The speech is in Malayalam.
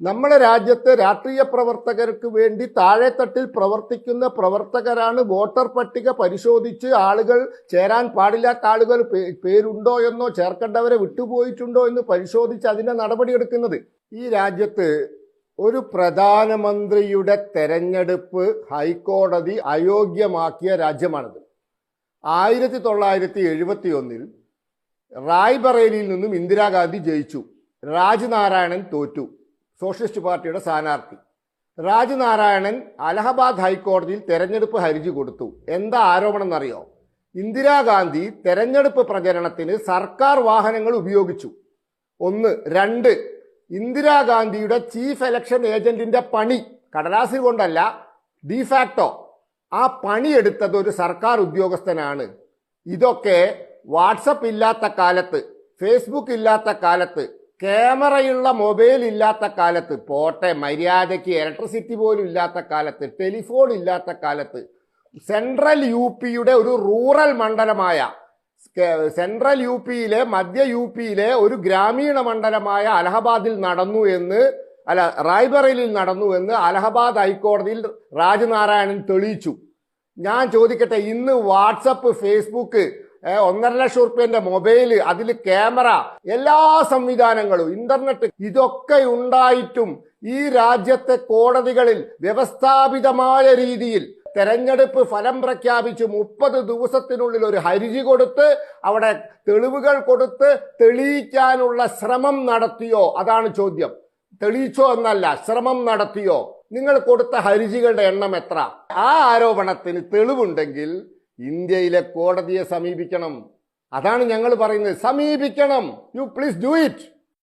നമ്മുടെ രാജ്യത്തെ രാഷ്ട്രീയ പ്രവർത്തകർക്ക് വേണ്ടി താഴെത്തട്ടിൽ പ്രവർത്തിക്കുന്ന പ്രവർത്തകരാണ് വോട്ടർ പട്ടിക പരിശോധിച്ച് ആളുകൾ ചേരാൻ പാടില്ലാത്ത ആളുകൾ പേരുണ്ടോ എന്നോ ചേർക്കേണ്ടവരെ വിട്ടുപോയിട്ടുണ്ടോ എന്ന് പരിശോധിച്ച് അതിന്റെ നടപടിയെടുക്കുന്നത്. ഈ രാജ്യത്ത് ഒരു പ്രധാനമന്ത്രിയുടെ തെരഞ്ഞെടുപ്പ് ഹൈക്കോടതി അയോഗ്യമാക്കിയ രാജ്യമാണിത്. ആയിരത്തി തൊള്ളായിരത്തി എഴുപത്തി ഒന്നിൽ റായ്ബറേലിയിൽ നിന്നും ഇന്ദിരാഗാന്ധി ജയിച്ചു. രാജ്നാരായണൻ തോറ്റു. സോഷ്യലിസ്റ്റ് പാർട്ടിയുടെ സ്ഥാനാർത്ഥി. രാജ്നാരായണൻ അലഹബാദ് ഹൈക്കോടതിയിൽ തെരഞ്ഞെടുപ്പ് ഹർജി കൊടുത്തു. എന്താ ആരോപണം എന്നറിയോ? ഇന്ദിരാഗാന്ധി തെരഞ്ഞെടുപ്പ് പ്രചരണത്തിന് സർക്കാർ വാഹനങ്ങൾ ഉപയോഗിച്ചു. ഒന്ന്. രണ്ട്. ഇന്ദിരാഗാന്ധിയുടെ ചീഫ് ഇലക്ഷൻ ഏജന്റിന്റെ പണി കടലാസിൽ കൊണ്ടല്ല ഡിഫാക്ടോ ആ പണിയെടുത്തത് ഒരു സർക്കാർ ഉദ്യോഗസ്ഥനാണ്. ഇതൊക്കെ വാട്സപ്പ് ഇല്ലാത്ത കാലത്ത് ഫേസ്ബുക്ക് ഇല്ലാത്ത കാലത്ത് ക്യാമറയുള്ള മൊബൈൽ ഇല്ലാത്ത കാലത്ത് പോട്ടെ മര്യാദയ്ക്ക് ഇലക്ട്രിസിറ്റി പോലും ഇല്ലാത്ത കാലത്ത് ടെലിഫോൺ ഇല്ലാത്ത കാലത്ത് സെൻട്രൽ യു പിയുടെ ഒരു റൂറൽ മണ്ഡലമായ സെൻട്രൽ യു പിയിലെ മധ്യ യു പിയിലെ ഒരു ഗ്രാമീണ മണ്ഡലമായ അലഹബാദിൽ നടന്നു എന്ന് അല്ല റായ്ബറേലിയിൽ നടന്നു എന്ന് അലഹബാദ് ഹൈക്കോടതിയിൽ രാജനാരായണൻ തെളിയിച്ചു. ഞാൻ ചോദിക്കട്ടെ ഇന്ന് വാട്സപ്പ് ഫേസ്ബുക്ക് ഒന്നര ലക്ഷം റുപ്യന്റെ മൊബൈൽ അതിൽ ക്യാമറ എല്ലാ സംവിധാനങ്ങളും ഇന്റർനെറ്റ് ഇതൊക്കെ ഉണ്ടായിട്ടും ഈ രാജ്യത്തെ കോടതികളിൽ വ്യവസ്ഥാപിതമായ രീതിയിൽ തെരഞ്ഞെടുപ്പ് ഫലം പ്രഖ്യാപിച്ച് മുപ്പത് ദിവസത്തിനുള്ളിൽ ഒരു ഹരിജി കൊടുത്ത് അവിടെ തെളിവുകൾ കൊടുത്ത് തെളിയിക്കാനുള്ള ശ്രമം നടത്തിയോ? അതാണ് ചോദ്യം. തെളിയിച്ചോ എന്നല്ല ശ്രമം നടത്തിയോ? നിങ്ങൾ കൊടുത്ത ഹരിജികളുടെ എണ്ണം എത്ര? ആ ആരോപണത്തിന് തെളിവുണ്ടെങ്കിൽ ഇന്ത്യയിലെ കോടതിയെ സമീപിക്കണം. അതാണ് ഞങ്ങൾ പറയുന്നത്. സമീപിക്കണം. You please do it